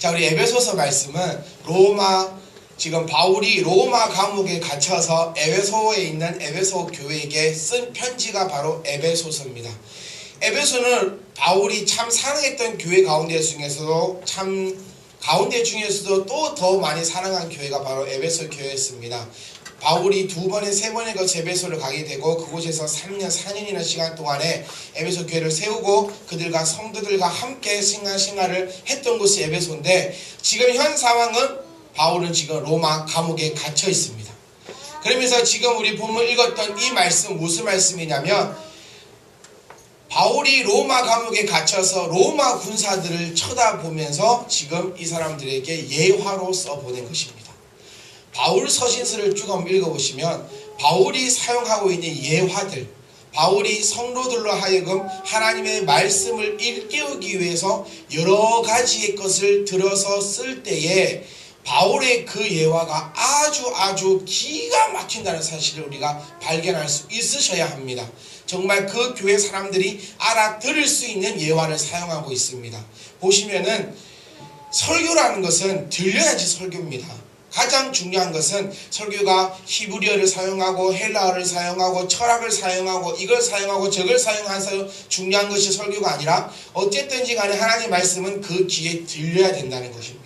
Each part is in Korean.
자, 우리 에베소서 말씀은 로마 지금 바울이 로마 감옥에 갇혀서 에베소에 있는 에베소 교회에게 쓴 편지가 바로 에베소서입니다. 에베소는 바울이 참 사랑했던 교회 가운데 중에서도 참 가운데 중에서도 또 더 많이 사랑한 교회가 바로 에베소 교회였습니다. 바울이 두 번에 세 번에 그 에베소를 가게 되고 그곳에서 3년 4년이나 시간 동안에 에베소 교회를 세우고 그들과 성도들과 함께 생활 생활을 했던 곳이 에베소인데 지금 현 상황은 바울은 지금 로마 감옥에 갇혀 있습니다. 그러면서 지금 우리 본문 읽었던 이 말씀 무슨 말씀이냐면 바울이 로마 감옥에 갇혀서 로마 군사들을 쳐다보면서 지금 이 사람들에게 예화로 써 보낸 것입니다. 바울 서신서를 쭉 한번 읽어보시면 바울이 사용하고 있는 예화들, 바울이 성도들로 하여금 하나님의 말씀을 일깨우기 위해서 여러 가지의 것을 들어서 쓸 때에 바울의 그 예화가 아주 아주 기가 막힌다는 사실을 우리가 발견할 수 있으셔야 합니다. 정말 그 교회 사람들이 알아들을 수 있는 예화를 사용하고 있습니다. 보시면은 설교라는 것은 들려야지 설교입니다. 가장 중요한 것은 설교가 히브리어를 사용하고 헬라어를 사용하고 철학을 사용하고 이걸 사용하고 저걸 사용해서 중요한 것이 설교가 아니라 어쨌든지 간에 하나님의 말씀은 그 귀에 들려야 된다는 것입니다.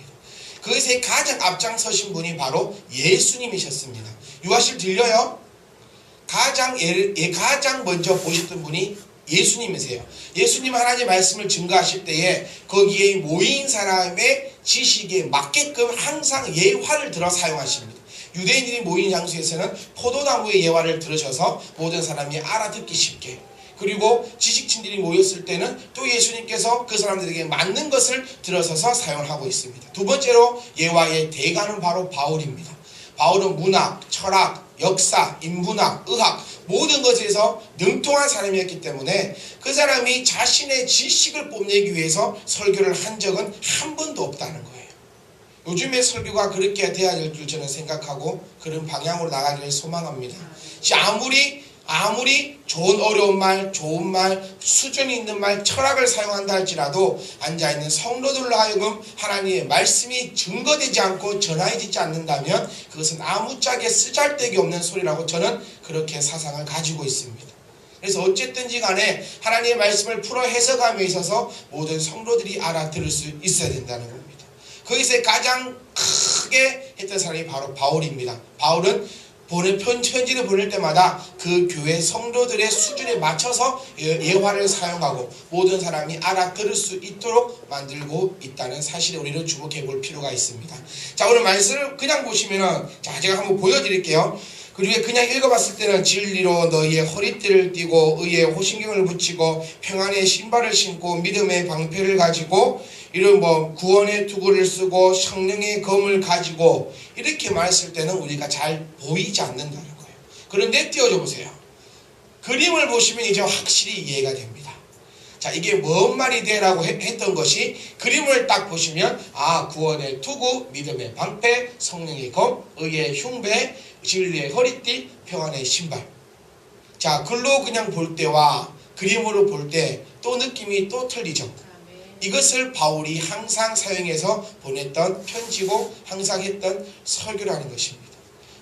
그것에 가장 앞장서신 분이 바로 예수님이셨습니다. 유아실 들려요? 가장 예, 예, 가장 먼저 보셨던 분이 예수님이세요. 예수님 하나님 말씀을 증거하실 때에 거기에 모인 사람의 지식에 맞게끔 항상 예화를 들어 사용하십니다. 유대인들이 모인 장소에서는 포도나무의 예화를 들으셔서 모든 사람이 알아듣기 쉽게 그리고 지식친들이 모였을 때는 또 예수님께서 그 사람들에게 맞는 것을 들어서서 사용을 하고 있습니다. 두 번째로 예화의 대가는 바로 바울입니다. 바울은 문학, 철학, 역사, 인문학, 의학 모든 것에서 능통한 사람이었기 때문에 그 사람이 자신의 지식을 뽐내기 위해서 설교를 한 적은 한 번도 없다는 거예요. 요즘의 설교가 그렇게 돼야 될 줄 저는 생각하고 그런 방향으로 나가기를 소망합니다. 아무리 아무리 좋은 어려운 말, 좋은 말, 수준이 있는 말, 철학을 사용한다 할지라도 앉아있는 성도들로 하여금 하나님의 말씀이 증거되지 않고 전하여지지 않는다면 그것은 아무짝에 쓰잘데기 없는 소리라고 저는 그렇게 사상을 가지고 있습니다. 그래서 어쨌든지 간에 하나님의 말씀을 풀어 해석함에 있어서 모든 성도들이 알아들을 수 있어야 된다는 겁니다. 거기서 가장 크게 했던 사람이 바로 바울입니다. 바울은 편, 편지를 보낼 때마다 그 교회 성도들의 수준에 맞춰서 예- 예화를 사용하고 모든 사람이 알아들을 수 있도록 만들고 있다는 사실에 우리는 주목해 볼 필요가 있습니다. 자, 오늘 말씀을 그냥 보시면은 자, 제가 한번 보여드릴게요. 그리고 그냥 읽어봤을 때는 진리로 너희의 허리띠를 띠고 의의 호신경을 붙이고 평안의 신발을 신고 믿음의 방패를 가지고 이런 뭐 구원의 투구를 쓰고 성령의 검을 가지고 이렇게 말했을 때는 우리가 잘 보이지 않는다는 거예요. 그런데 띄워줘 보세요. 그림을 보시면 이제 확실히 이해가 됩니다. 자, 이게 뭔 말이 되라고 했던 것이 그림을 딱 보시면 아, 구원의 투구, 믿음의 방패, 성령의 검, 의의 흉배, 진리의 허리띠, 평안의 신발. 자, 글로 그냥 볼 때와 그림으로 볼 때 또 느낌이 또 틀리죠. 이것을 바울이 항상 사용해서 보냈던 편지고 항상 했던 설교라는 것입니다.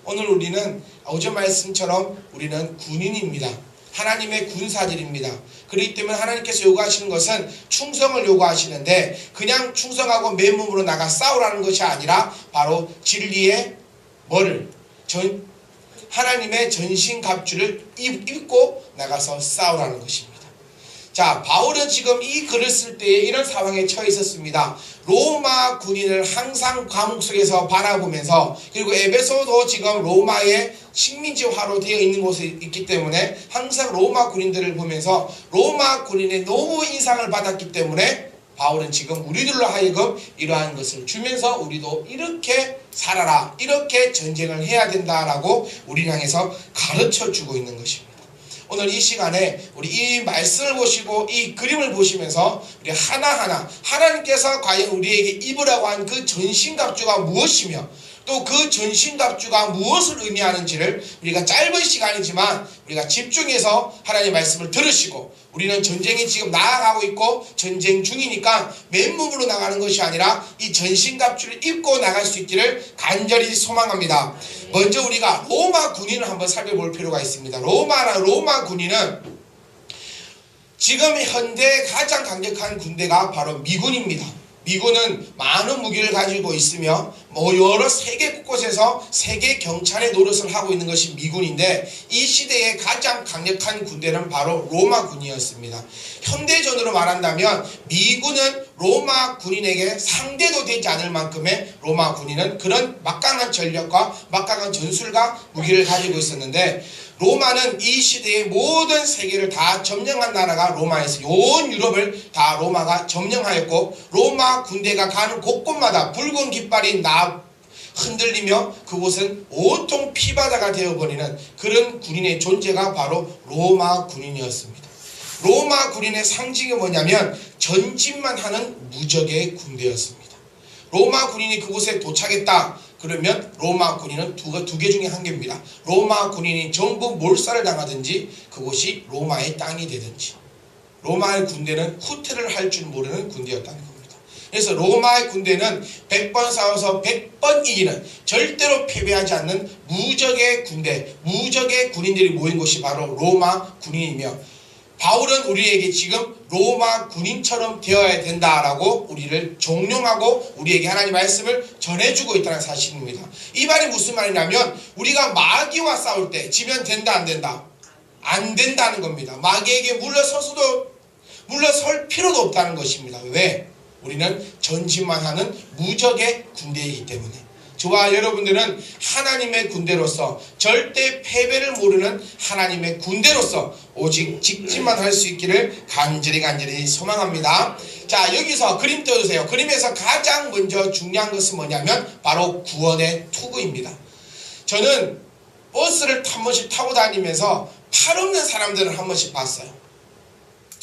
오늘 우리는 오전 말씀처럼 우리는 군인입니다. 하나님의 군사들입니다. 그렇기 때문에 하나님께서 요구하시는 것은 충성을 요구하시는데 그냥 충성하고 맨몸으로 나가 싸우라는 것이 아니라 바로 진리의 뭐를 전 하나님의 전신 갑주를 입고 나가서 싸우라는 것입니다. 자, 바울은 지금 이 글을 쓸 때에 이런 상황에 처해 있었습니다. 로마 군인을 항상 감옥 속에서 바라보면서 그리고 에베소도 지금 로마의 식민지화로 되어 있는 곳에 있기 때문에 항상 로마 군인들을 보면서 로마 군인의 너무 인상을 받았기 때문에 바울은 지금 우리들로 하여금 이러한 것을 주면서 우리도 이렇게 살아라 이렇게 전쟁을 해야 된다라고 우리 향해서 가르쳐 주고 있는 것입니다. 오늘 이 시간에 우리 이 말씀을 보시고 이 그림을 보시면서 우리 하나하나 하나님께서 과연 우리에게 입으라고 한 그 전신갑주가 무엇이며 또 그 전신갑주가 무엇을 의미하는지를 우리가 짧은 시간이지만 우리가 집중해서 하나님의 말씀을 들으시고 우리는 전쟁이 지금 나아가고 있고 전쟁 중이니까 맨몸으로 나가는 것이 아니라 이 전신갑주를 입고 나갈 수 있기를 간절히 소망합니다. 먼저 우리가 로마 군인을 한번 살펴볼 필요가 있습니다. 로마나 로마 군인은 지금 현재 가장 강력한 군대가 바로 미군입니다. 미군은 많은 무기를 가지고 있으며 뭐 여러 세계 곳곳에서 세계 경찰의 노릇을 하고 있는 것이 미군인데 이 시대의 가장 강력한 군대는 바로 로마 군이었습니다. 현대전으로 말한다면 미군은 로마 군인에게 상대도 되지 않을 만큼의 로마 군인은 그런 막강한 전력과 막강한 전술과 무기를 가지고 있었는데 로마는 이 시대의 모든 세계를 다 점령한 나라가 로마에서 온 유럽을 다 로마가 점령하였고 로마 군대가 가는 곳곳마다 붉은 깃발이 나 흔들리며 그곳은 온통 피바다가 되어버리는 그런 군인의 존재가 바로 로마 군인이었습니다. 로마 군인의 상징이 뭐냐면 전진만 하는 무적의 군대였습니다. 로마 군인이 그곳에 도착했다. 그러면 로마 군인은 두개 중에 한 개입니다. 로마 군인이 전부 몰살을 당하든지 그곳이 로마의 땅이 되든지 로마의 군대는 후퇴를 할 줄 모르는 군대였다는 겁니다. 그래서 로마의 군대는 100번 싸워서 100번 이기는 절대로 패배하지 않는 무적의 군대, 무적의 군인들이 모인 곳이 바로 로마 군인이며 바울은 우리에게 지금 로마 군인처럼 되어야 된다라고 우리를 종용하고 우리에게 하나님 말씀을 전해주고 있다는 사실입니다. 이 말이 무슨 말이냐면 우리가 마귀와 싸울 때 지면 된다 안 된다? 안 된다는 겁니다. 마귀에게 물러서서도 물러설 필요도 없다는 것입니다. 왜? 우리는 전진만 하는 무적의 군대이기 때문에. 저와 여러분들은 하나님의 군대로서 절대 패배를 모르는 하나님의 군대로서 오직 직진만 할 수 있기를 간절히 간절히 소망합니다. 자 여기서 그림 떼주세요. 그림에서 가장 먼저 중요한 것은 뭐냐면 바로 구원의 투구입니다. 저는 버스를 한 번씩 타고 다니면서 팔 없는 사람들을 한 번씩 봤어요.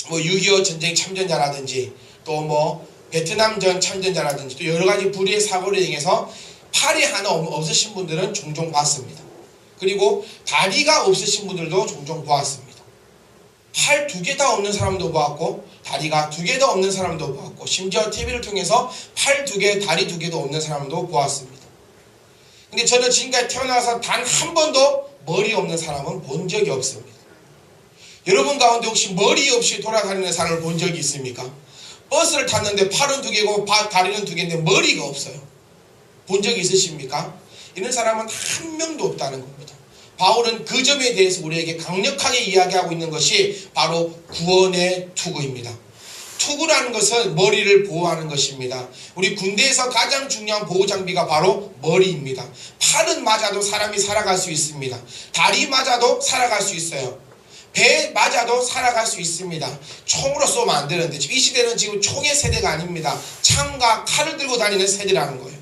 뭐 6.25 전쟁 참전자라든지 또뭐 베트남 전 참전자라든지 또 여러 가지 불의의 사고를 인해서 팔이 하나 없으신 분들은 종종 봤습니다. 그리고 다리가 없으신 분들도 종종 보았습니다. 팔 두 개 다 없는 사람도 보았고 다리가 두 개 다 없는 사람도 보았고 심지어 TV를 통해서 팔 두 개, 다리 두 개도 없는 사람도 보았습니다. 근데 저는 지금까지 태어나서 단 한 번도 머리 없는 사람은 본 적이 없습니다. 여러분 가운데 혹시 머리 없이 돌아다니는 사람을 본 적이 있습니까? 버스를 탔는데 팔은 두 개고 다리는 두 개인데 머리가 없어요. 본 적이 있으십니까? 이런 사람은 한 명도 없다는 겁니다. 바울은 그 점에 대해서 우리에게 강력하게 이야기하고 있는 것이 바로 구원의 투구입니다. 투구라는 것은 머리를 보호하는 것입니다. 우리 군대에서 가장 중요한 보호 장비가 바로 머리입니다. 팔은 맞아도 사람이 살아갈 수 있습니다. 다리 맞아도 살아갈 수 있어요. 배 맞아도 살아갈 수 있습니다. 총으로 쏘면 안 되는데 이 시대는 지금 총의 세대가 아닙니다. 창과 칼을 들고 다니는 세대라는 거예요.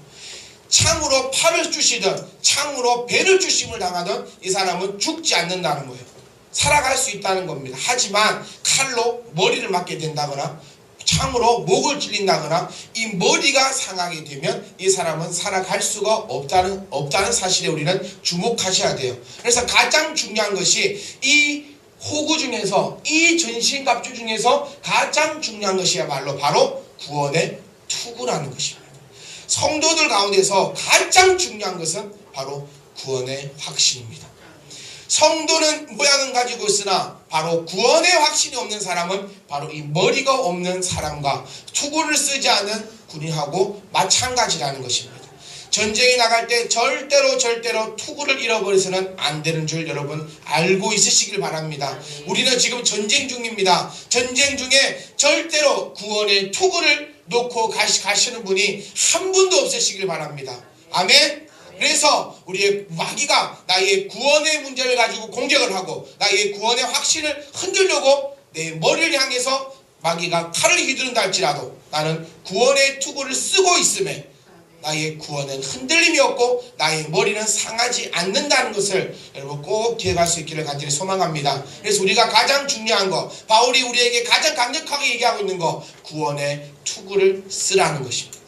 창으로 팔을 주시든 창으로 배를 주심을 당하든 이 사람은 죽지 않는다는 거예요. 살아갈 수 있다는 겁니다. 하지만 칼로 머리를 맞게 된다거나 창으로 목을 찔린다거나 이 머리가 상하게 되면 이 사람은 살아갈 수가 없다는 없다는 사실에 우리는 주목하셔야 돼요. 그래서 가장 중요한 것이 이 호구 중에서 이 전신갑주 중에서 가장 중요한 것이야말로 바로 구원의 투구라는 것입니다. 성도들 가운데서 가장 중요한 것은 바로 구원의 확신입니다. 성도는 모양은 가지고 있으나 바로 구원의 확신이 없는 사람은 바로 이 머리가 없는 사람과 투구를 쓰지 않은 군인하고 마찬가지라는 것입니다. 전쟁에 나갈 때 절대로 절대로 투구를 잃어버려서는 안 되는 줄 여러분 알고 있으시길 바랍니다. 우리는 지금 전쟁 중입니다. 전쟁 중에 절대로 구원의 투구를 놓고 가시, 가시는 분이 한 분도 없으시길 바랍니다. 아멘. 그래서 우리의 마귀가 나의 구원의 문제를 가지고 공격을 하고 나의 구원의 확신을 흔들려고 내 머리를 향해서 마귀가 칼을 휘두른다 할지라도 나는 구원의 투구를 쓰고 있음에 나의 구원은 흔들림이 없고 나의 머리는 상하지 않는다는 것을 여러분 꼭 기억할 수 있기를 간절히 소망합니다. 그래서 우리가 가장 중요한 거 바울이 우리에게 가장 강력하게 얘기하고 있는 거 구원의 투구를 쓰라는 것입니다.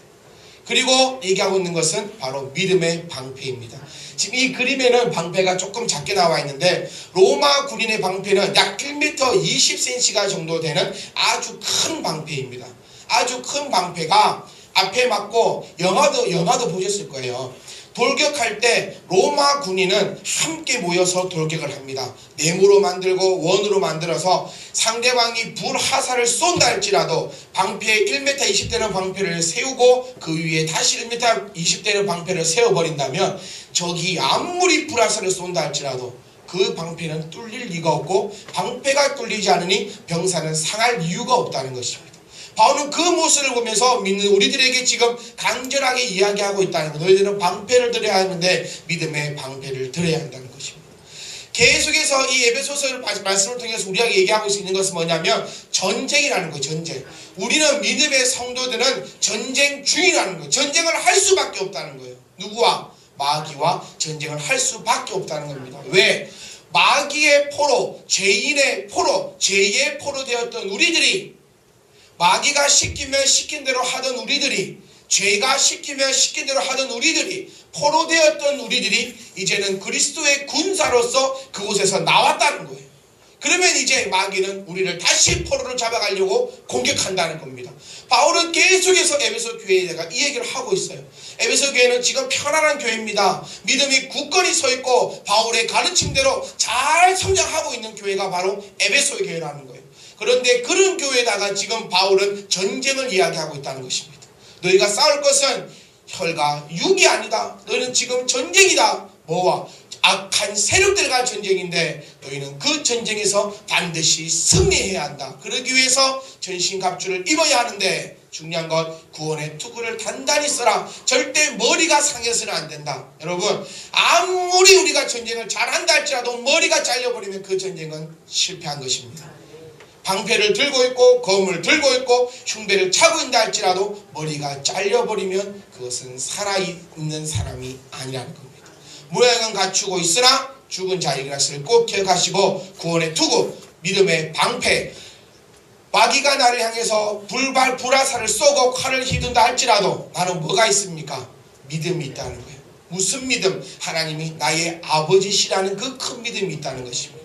그리고 얘기하고 있는 것은 바로 믿음의 방패입니다. 지금 이 그림에는 방패가 조금 작게 나와 있는데 로마 군인의 방패는 약 1m 20cm가 정도 되는 아주 큰 방패입니다. 아주 큰 방패가 앞에 맞고 영화도 영화도 보셨을 거예요. 돌격할 때 로마 군인은 함께 모여서 돌격을 합니다. 네모로 만들고 원으로 만들어서 상대방이 불하사를 쏜다 할지라도 방패 1m 20되는 방패를 세우고 그 위에 다시 1m 20되는 방패를 세워버린다면 적이 아무리 불하사를 쏜다 할지라도 그 방패는 뚫릴 리가 없고 방패가 뚫리지 않으니 병사는 상할 이유가 없다는 것입니다. 바울은 그 모습을 보면서 믿는 우리들에게 지금 간절하게 이야기하고 있다는 것. 너희들은 방패를 들어야 하는데 믿음의 방패를 들어야 한다는 것입니다. 계속해서 이 에베소서 말씀을 통해서 우리에게 얘기하고 있는 것은 뭐냐면 전쟁이라는 거예요. 전쟁. 우리는 믿음의 성도들은 전쟁 중이라는 거예요. 전쟁을 할 수밖에 없다는 거예요. 누구와? 마귀와 전쟁을 할 수밖에 없다는 겁니다. 왜? 마귀의 포로, 죄인의 포로, 죄의 포로 되었던 우리들이 마귀가 시키면 시킨 대로 하던 우리들이 죄가 시키면 시킨 대로 하던 우리들이 포로 되었던 우리들이 이제는 그리스도의 군사로서 그곳에서 나왔다는 거예요. 그러면 이제 마귀는 우리를 다시 포로로 잡아가려고 공격한다는 겁니다. 바울은 계속해서 에베소 교회에다가 이 얘기를 하고 있어요. 에베소 교회는 지금 편안한 교회입니다. 믿음이 굳건히 서 있고 바울의 가르침대로 잘 성장하고 있는 교회가 바로 에베소 교회라는 거예요. 그런데 그런 교회에다가 지금 바울은 전쟁을 이야기하고 있다는 것입니다. 너희가 싸울 것은 혈과 육이 아니다. 너희는 지금 전쟁이다. 뭐와? 악한 세력들과 전쟁인데 너희는 그 전쟁에서 반드시 승리해야 한다. 그러기 위해서 전신갑주를 입어야 하는데 중요한 것 구원의 투구를 단단히 써라. 절대 머리가 상해서는 안 된다. 여러분 아무리 우리가 전쟁을 잘한다 할지라도 머리가 잘려버리면 그 전쟁은 실패한 것입니다. 방패를 들고 있고 검을 들고 있고 흉배를 차고 있다 할지라도 머리가 잘려버리면 그것은 살아있는 사람이 아니라는 겁니다. 모양은 갖추고 있으나 죽은 자의 것을 꼭 기억하시고 구원의 투구 믿음의 방패 마귀가 나를 향해서 불발 불화살을 쏘고 칼을 휘둔다 할지라도 나는 뭐가 있습니까? 믿음이 있다는 거예요. 무슨 믿음? 하나님이 나의 아버지시라는 그 큰 믿음이 있다는 것입니다.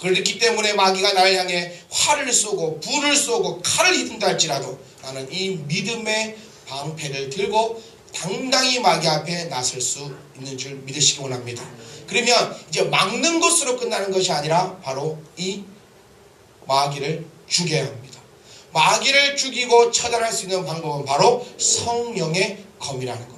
그렇기 때문에 마귀가 나를 향해 활을 쏘고 불을 쏘고 칼을 휘둔다 할지라도 나는 이 믿음의 방패를 들고 당당히 마귀 앞에 나설 수 있는 줄 믿으시기 원합니다. 그러면 이제 막는 것으로 끝나는 것이 아니라 바로 이 마귀를 죽여야 합니다. 마귀를 죽이고 처단할 수 있는 방법은 바로 성령의 검이라는 겁니다.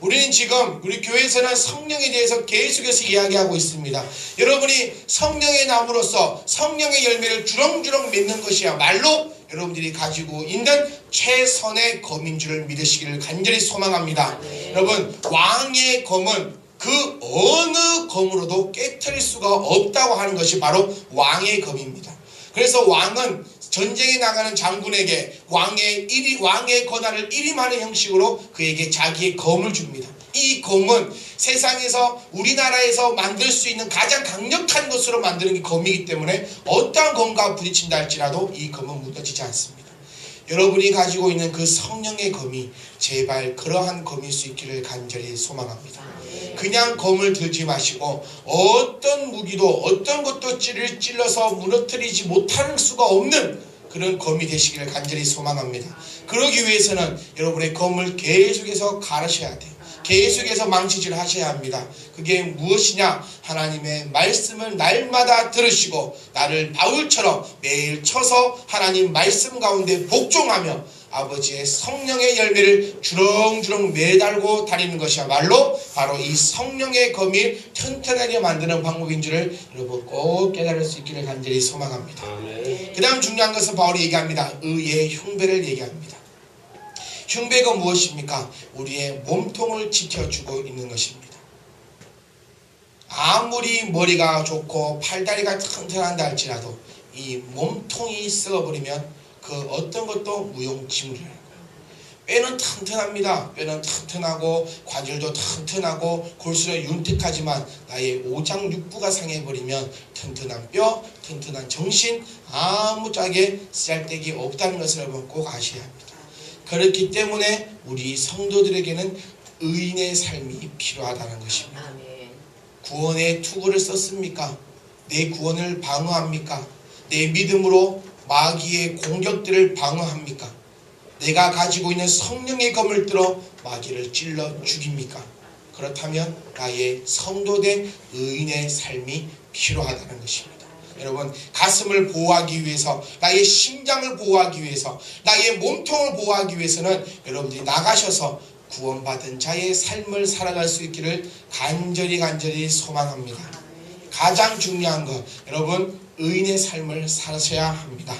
우리는 지금 우리 교회에서는 성령에 대해서 계속해서 이야기하고 있습니다. 여러분이 성령의 나무로서 성령의 열매를 주렁주렁 맺는 것이야말로 여러분들이 가지고 있는 최선의 검인 줄을 믿으시기를 간절히 소망합니다. 여러분 왕의 검은 그 어느 검으로도 깨뜨릴 수가 없다고 하는 것이 바로 왕의 검입니다. 그래서 왕은 전쟁에 나가는 장군에게 왕의 일이 왕의 권한을 일임하는 형식으로 그에게 자기의 검을 줍니다. 이 검은 세상에서 우리나라에서 만들 수 있는 가장 강력한 것으로 만드는 게 검이기 때문에 어떠한 검과 부딪힌다 할지라도 이 검은 무너지지 않습니다. 여러분이 가지고 있는 그 성령의 검이 제발 그러한 검일 수 있기를 간절히 소망합니다. 그냥 검을 들지 마시고 어떤 무기도 어떤 것도 찌를 찔러서 무너뜨리지 못하는 수가 없는 그런 검이 되시기를 간절히 소망합니다. 그러기 위해서는 여러분의 검을 계속해서 가르셔야 돼요. 계속해서 망치질 하셔야 합니다. 그게 무엇이냐? 하나님의 말씀을 날마다 들으시고 나를 바울처럼 매일 쳐서 하나님 말씀 가운데 복종하며 아버지의 성령의 열매를 주렁주렁 매달고 다니는 것이야말로 바로 이 성령의 검이 튼튼하게 만드는 방법인 줄을 여러분 꼭 깨달을 수 있기를 간절히 소망합니다. 그 다음 중요한 것은 바울이 얘기합니다. 의의 흉배를 얘기합니다. 흉배가 무엇입니까? 우리의 몸통을 지켜주고 있는 것입니다. 아무리 머리가 좋고 팔다리가 튼튼한다 할지라도 이 몸통이 썩어버리면 그 어떤 것도 무용지물이라는 거예요. 뼈는 튼튼합니다. 뼈는 튼튼하고 관절도 튼튼하고 골수는 윤택하지만 나의 오장육부가 상해버리면 튼튼한 뼈, 튼튼한 정신 아무 짝에 쓸데기 없다는 것을 꼭 아셔야 합니다. 그렇기 때문에 우리 성도들에게는 의인의 삶이 필요하다는 것입니다. 아멘. 구원의 투구를 썼습니까? 내 구원을 방어합니까? 내 믿음으로 마귀의 공격들을 방어합니까? 내가 가지고 있는 성령의 검을 들어 마귀를 찔러 죽입니까? 그렇다면 나의 성도된 의인의 삶이 필요하다는 것입니다. 여러분 가슴을 보호하기 위해서 나의 심장을 보호하기 위해서 나의 몸통을 보호하기 위해서는 여러분들이 나가셔서 구원받은 자의 삶을 살아갈 수 있기를 간절히 간절히 소망합니다. 가장 중요한 것 여러분 의인의 삶을 사셔야 합니다.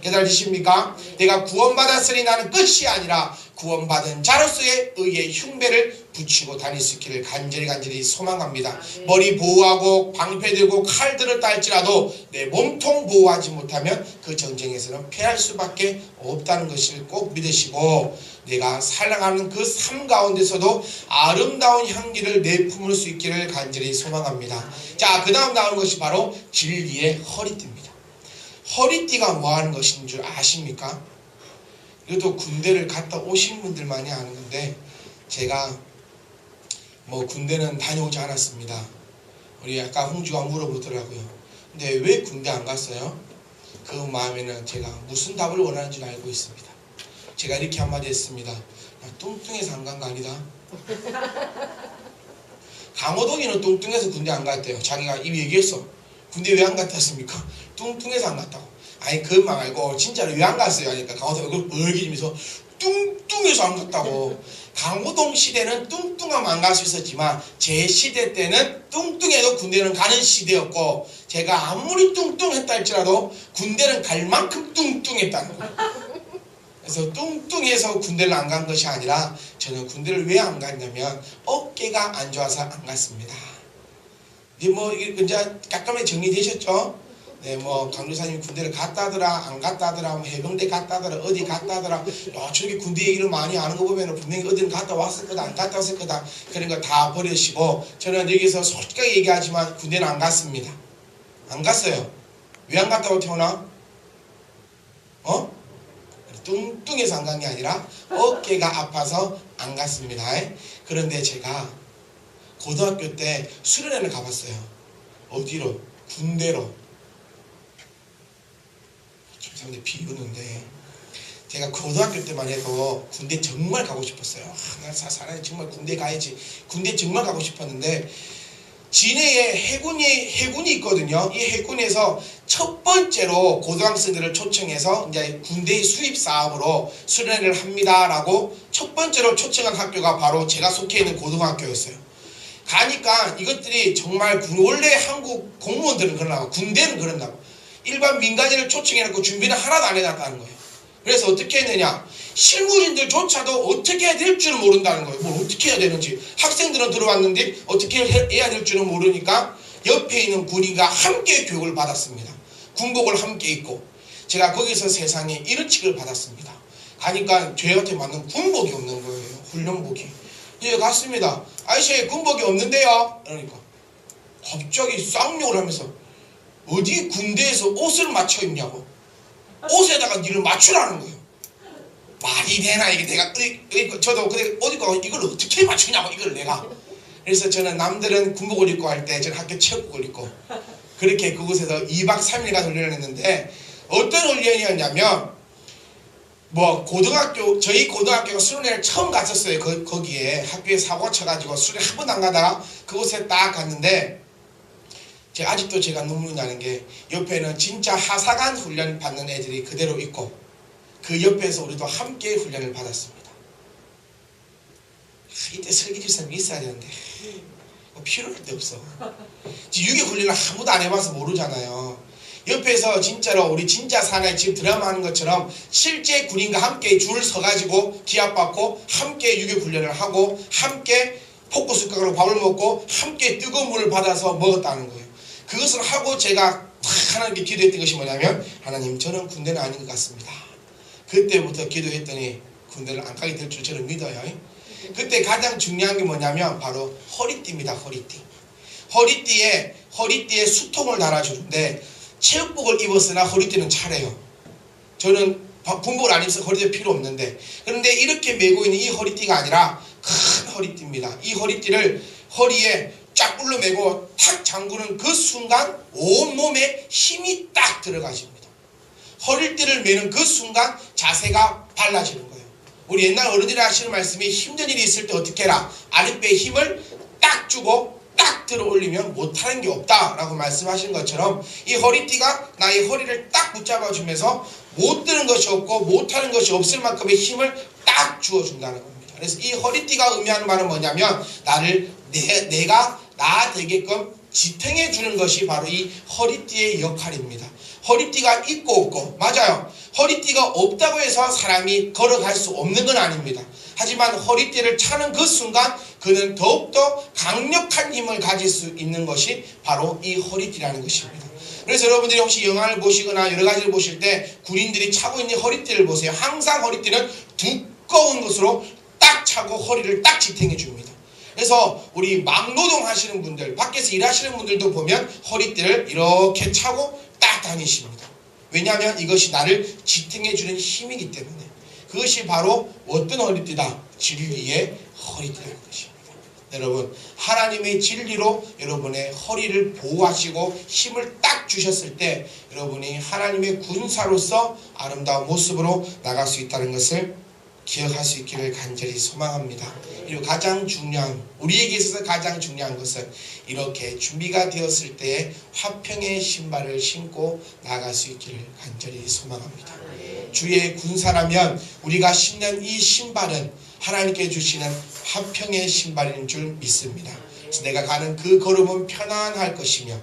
깨달으십니까? 내가 구원받았으니 나는 끝이 아니라 구원받은 자로서의 의의 흉배를 붙이고 다닐 수 있기를 간절히 간절히 소망합니다. 머리 보호하고 방패 들고 칼 들었다 할지라도 내 몸통 보호하지 못하면 그 전쟁에서는 패할 수밖에 없다는 것을 꼭 믿으시고 내가 살아가는 그 삶 가운데서도 아름다운 향기를 내품을 수 있기를 간절히 소망합니다. 자, 그 다음 나오는 것이 바로 진리의 허리띠입니다. 허리띠가 뭐 하는 것인 줄 아십니까? 이것도 군대를 갔다 오신 분들만이 아는 건데 제가 뭐 군대는 다녀오지 않았습니다. 우리 아까 홍주가 물어보더라고요. 근데 왜 군대 안 갔어요? 그 마음에는 제가 무슨 답을 원하는 줄 알고 있습니다. 제가 이렇게 한마디 했습니다. 나 뚱뚱해서 안 간 거 아니다. 강호동이는 뚱뚱해서 군대 안 갔대요. 자기가 이미 얘기했어. 군대 왜 안 갔다 왔습니까? 뚱뚱해서 안 갔다고. 아니 그만 말고 진짜로 왜 안 갔어요? 하니까 강호동 얼굴 벌개지면서 뚱뚱해서 안 갔다고. 강호동 시대는 뚱뚱하면 안 갈 수 있었지만 제 시대 때는 뚱뚱해도 군대는 가는 시대였고 제가 아무리 뚱뚱했다 할지라도 군대는 갈 만큼 뚱뚱했다는 거예요. 그래서 뚱뚱해서 군대를 안 간 것이 아니라 저는 군대를 왜 안 갔냐면 어깨가 안 좋아서 안 갔습니다. 이제 뭐 이게 이제 깔끔하게 정리되셨죠? 네, 뭐 강조사님이 군대를 갔다 하더라, 안 갔다 하더라, 뭐 해병대 갔다 하더라, 어디 갔다 하더라. 야, 저렇게 군대 얘기를 많이 아는 거 보면 분명히 어디는 갔다 왔을 거다, 안 갔다 왔을 거다. 그런 거 다 버리시고 저는 여기서 솔직하게 얘기하지만 군대는 안 갔습니다. 안 갔어요. 왜 안 갔다고 태어나? 어? 뚱뚱해서 안 간 게 아니라 어깨가 아파서 안 갔습니다. 그런데 제가 고등학교 때 수련회를 가봤어요. 어디로? 군대로. 좀 사람들이 비우는데 제가 고등학교 때만 해도 군대 정말 가고 싶었어요. 아, 나 사- 사람이 정말 군대 가야지. 군대 정말 가고 싶었는데 진해에 해군이 해군이 있거든요. 이 해군에서 첫 번째로 고등학생들을 초청해서 이제 군대 수입 사업으로 수련회를 합니다라고 첫 번째로 초청한 학교가 바로 제가 속해 있는 고등학교였어요. 가니까 이것들이 정말 군- 원래 한국 공무원들은 그러나고 군대는 그런다고 일반 민간인을 초청해놓고 준비는 하나도 안 해놨다는 거예요. 그래서 어떻게 했느냐? 실무진들조차도 어떻게 해야 될 줄은 모른다는 거예요. 뭘 어떻게 해야 되는지. 학생들은 들어왔는데 어떻게 해- 해야 될 줄은 모르니까 옆에 있는 군인과 함께 교육을 받았습니다. 군복을 함께 입고. 제가 거기서 세상에 이런 칙을 받았습니다. 가니까 저한테 맞는 군복이 없는 거예요. 훈련복이. 이제 갔습니다. 아저씨 군복이 없는데요. 그러니까 갑자기 쌍욕을 하면서 어디 군대에서 옷을 맞춰 입냐고. 옷에다가 니를 맞추라는 거예요. 말이 되나 이게 내가 저도 근데 어디 가 이걸 어떻게 맞추냐고 이걸 내가 그래서 저는 남들은 군복을 입고 할 때 저는 학교 체육복을 입고 그렇게 그곳에서 2박 3일간 훈련을 했는데 어떤 훈련이었냐면 뭐 고등학교 저희 고등학교가 수련회를 처음 갔었어요 거, 거기에 학교에 사고가 쳐가지고 수련 한 번도 안 가다가 그곳에 딱 갔는데 제가 아직도 제가 눈물이 나는 게 옆에는 진짜 하사관 훈련 받는 애들이 그대로 있고 그 옆에서 우리도 함께 훈련을 받았습니다. 아, 이때 설계지사님이 있어야 되는데 뭐 필요할 데 없어. 유교 훈련을 아무도 안 해봐서 모르잖아요. 옆에서 진짜로 우리 진짜 사나이 지금 드라마 하는 것처럼 실제 군인과 함께 줄 서가지고 기합받고 함께 유교 훈련을 하고 함께 포크 숟가락으로 밥을 먹고 함께 뜨거운 물을 받아서 먹었다는 거예요. 그것을 하고 제가 탁 하나님께 기도했던 것이 뭐냐면 하나님 저는 군대는 아닌 것 같습니다. 그때부터 기도했더니 군대를 안 가게 될 줄 저는 믿어요. 그때 가장 중요한 게 뭐냐면 바로 허리띠입니다. 허리띠. 허리띠에 허리띠에 수통을 달아주는데 체육복을 입었으나 허리띠는 차래요. 저는 바- 군복을 안 입어서 허리띠 필요 없는데 그런데 이렇게 메고 있는 이 허리띠가 아니라 큰 허리띠입니다. 이 허리띠를 허리에 쫙 울러매고 탁 잠그는 그 순간 온몸에 힘이 딱 들어가십니다. 허리띠를 매는 그 순간 자세가 달라지는 거예요. 우리 옛날 어른들이 하시는 말씀이 힘든 일이 있을 때 어떻게 해라. 아랫배에 힘을 딱 주고 딱 들어 올리면 못하는 게 없다라고 말씀하신 것처럼 이 허리띠가 나의 허리를 딱 붙잡아 주면서 못 드는 것이 없고 못하는 것이 없을 만큼의 힘을 딱 주어준다는 겁니다. 그래서 이 허리띠가 의미하는 말은 뭐냐면 나를 내, 내가 나 되게끔 지탱해 주는 것이 바로 이 허리띠의 역할입니다. 허리띠가 있고 없고 맞아요. 허리띠가 없다고 해서 사람이 걸어갈 수 없는 건 아닙니다. 하지만 허리띠를 차는 그 순간 그는 더욱더 강력한 힘을 가질 수 있는 것이 바로 이 허리띠라는 것입니다. 그래서 여러분들이 혹시 영화를 보시거나 여러 가지를 보실 때 군인들이 차고 있는 허리띠를 보세요. 항상 허리띠는 두꺼운 것으로 딱 차고 허리를 딱 지탱해 줍니다. 그래서 우리 막노동 하시는 분들, 밖에서 일하시는 분들도 보면 허리띠를 이렇게 차고 딱 다니십니다. 왜냐하면 이것이 나를 지탱해 주는 힘이기 때문에 그것이 바로 어떤 허리띠다? 진리의 허리띠라는 것입니다. 여러분 하나님의 진리로 여러분의 허리를 보호하시고 힘을 딱 주셨을 때 여러분이 하나님의 군사로서 아름다운 모습으로 나갈 수 있다는 것을 기억할 수 있기를 간절히 소망합니다. 그리고 가장 중요한 우리에게 있어서 가장 중요한 것은 이렇게 준비가 되었을 때에 화평의 신발을 신고 나갈 수 있기를 간절히 소망합니다. 주의 군사라면 우리가 신는 이 신발은 하나님께 주시는 화평의 신발인 줄 믿습니다. 내가 가는 그 걸음은 편안할 것이며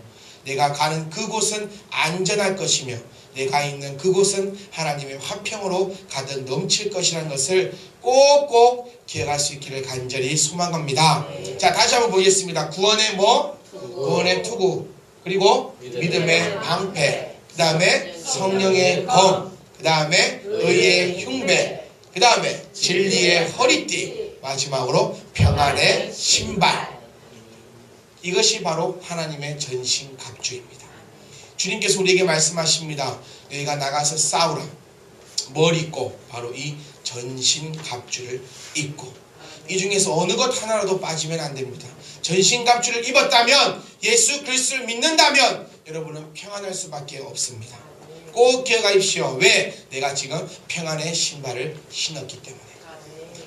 내가 가는 그곳은 안전할 것이며 내가 있는 그곳은 하나님의 화평으로 가득 넘칠 것이라는 것을 꼭꼭 기억할 수 있기를 간절히 소망합니다. 자 다시 한번 보겠습니다. 구원의 뭐? 구원의 투구. 그리고 믿음의 방패. 그 다음에 성령의 검. 그 다음에 의의 흉배. 그 다음에 진리의 허리띠. 마지막으로 평안의 신발. 이것이 바로 하나님의 전신 갑주입니다. 주님께서 우리에게 말씀하십니다. 너희가 나가서 싸우라. 뭘 입고 바로 이 전신 갑주를 입고 이 중에서 어느 것 하나라도 빠지면 안 됩니다. 전신 갑주를 입었다면 예수 그리스도를 믿는다면 여러분은 평안할 수밖에 없습니다. 꼭 기억하십시오. 왜? 내가 지금 평안의 신발을 신었기 때문에.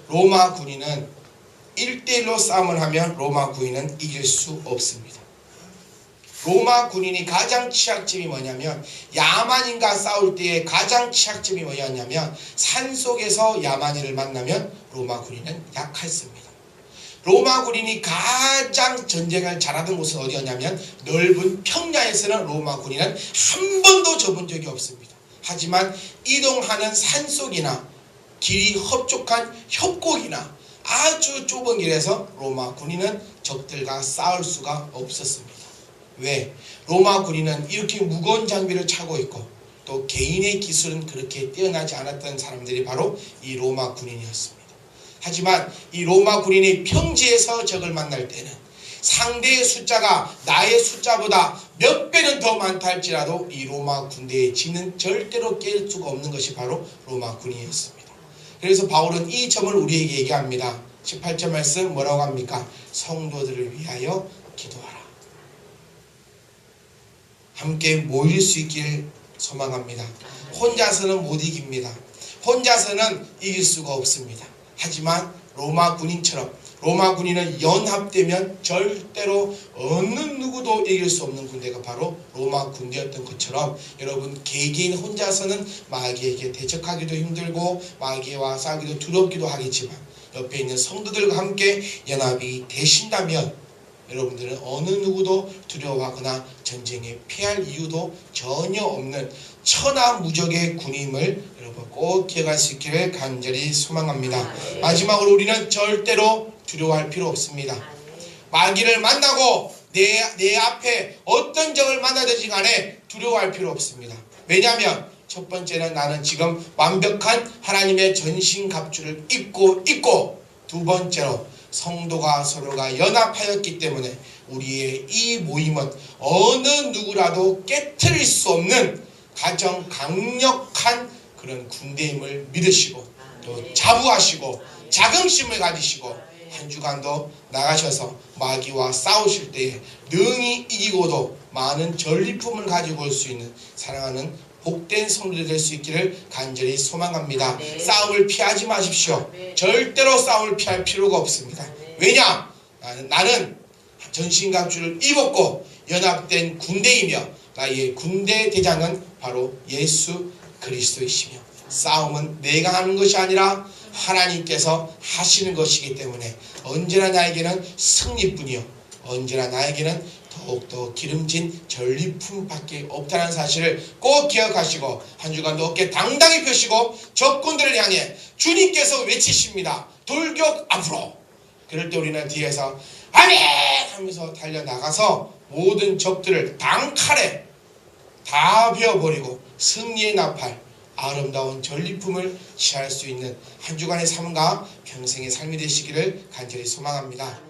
로마 군인은 1대1로 싸움을 하면 로마 군인은 이길 수 없습니다. 로마 군인이 가장 취약점이 뭐냐면 야만인과 싸울 때의 가장 취약점이 뭐였냐면 산 속에서 야만인을 만나면 로마 군인은 약했습니다. 로마 군인이 가장 전쟁을 잘하던 곳은 어디였냐면 넓은 평야에서는 로마 군인은 한 번도 접은 적이 없습니다. 하지만 이동하는 산속이나 길이 흡족한 협곡이나 아주 좁은 길에서 로마 군인은 적들과 싸울 수가 없었습니다. 왜? 로마 군인은 이렇게 무거운 장비를 차고 있고 또 개인의 기술은 그렇게 뛰어나지 않았던 사람들이 바로 이 로마 군인이었습니다. 하지만 이 로마 군인이 평지에서 적을 만날 때는 상대의 숫자가 나의 숫자보다 몇 배는 더 많다 할지라도 이 로마 군대의 지는 절대로 깰 수가 없는 것이 바로 로마 군인이었습니다. 그래서 바울은 이 점을 우리에게 얘기합니다. 18절 말씀 뭐라고 합니까? 성도들을 위하여 기도하라. 함께 모일 수 있길 소망합니다. 혼자서는 못 이깁니다. 혼자서는 이길 수가 없습니다. 하지만 로마 군인처럼 로마 군인은 연합되면 절대로 어느 누구도 이길 수 없는 군대가 바로 로마 군대였던 것처럼 여러분 개개인 혼자서는 마귀에게 대적하기도 힘들고 마귀와 싸우기도 두렵기도 하겠지만 옆에 있는 성도들과 함께 연합이 되신다면 여러분들은 어느 누구도 두려워하거나 전쟁에 피할 이유도 전혀 없는 천하무적의 군임을 여러분 꼭 기억할 수 있기를 간절히 소망합니다. 마지막으로 우리는 절대로 두려워할 필요 없습니다. 마귀를 만나고 내, 내 앞에 어떤 적을 만나든지 간에 두려워할 필요 없습니다. 왜냐하면 첫 번째는 나는 지금 완벽한 하나님의 전신 갑주를 입고 있고 두 번째로 성도가 서로가 연합하였기 때문에 우리의 이 모임은 어느 누구라도 깨뜨릴 수 없는 가장 강력한 그런 군대임을 믿으시고 또 자부하시고 자긍심을 가지시고 한 주간도 나가셔서 마귀와 싸우실 때에 능히 이기고도 많은 전리품을 가지고 올 수 있는 사랑하는 복된 성도들 될 수 있기를 간절히 소망합니다. 네. 싸움을 피하지 마십시오. 네. 절대로 싸움을 피할 필요가 없습니다. 네. 왜냐? 나는, 전신갑주를 입었고 연합된 군대이며 나의 군대 대장은 바로 예수 그리스도이시며 싸움은 내가 하는 것이 아니라 하나님께서 하시는 것이기 때문에 언제나 나에게는 승리뿐이요 언제나 나에게는 더욱더 기름진 전리품밖에 없다는 사실을 꼭 기억하시고 한 주간도 어깨 당당히 펴시고 적군들을 향해 주님께서 외치십니다. 돌격 앞으로. 그럴 때 우리는 뒤에서 아멘! 하면서 달려나가서 모든 적들을 단칼에 다 베어버리고 승리의 나팔 아름다운 전리품을 취할 수 있는 한 주간의 삶과 평생의 삶이 되시기를 간절히 소망합니다.